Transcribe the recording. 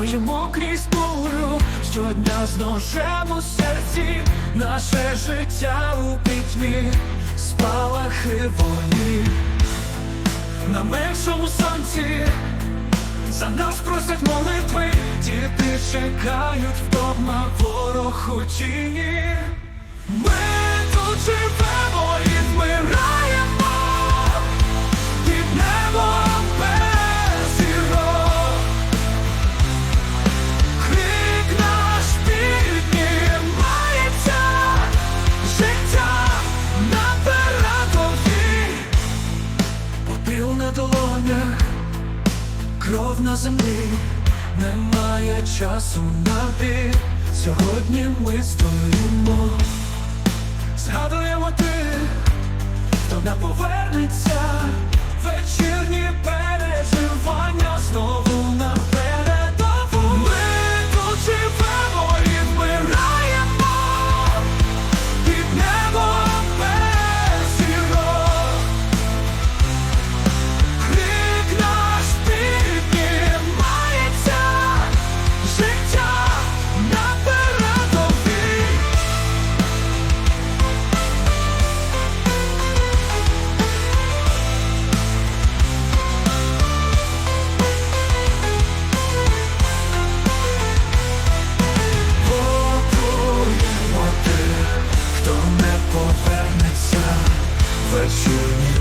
стоїмо крізь бурю, щодня з ножем у серці, наше життя у пітьмі, спалахи вогні, на меншому сонці. За нас просять молитви, діти чекають вдома ворог у тіні. Долонях. Кров на землі, немає часу на біль. Сьогодні ми стоїмо, згадуємо тих, хто не повернеться, вечірні переживання повернеться. Вечірній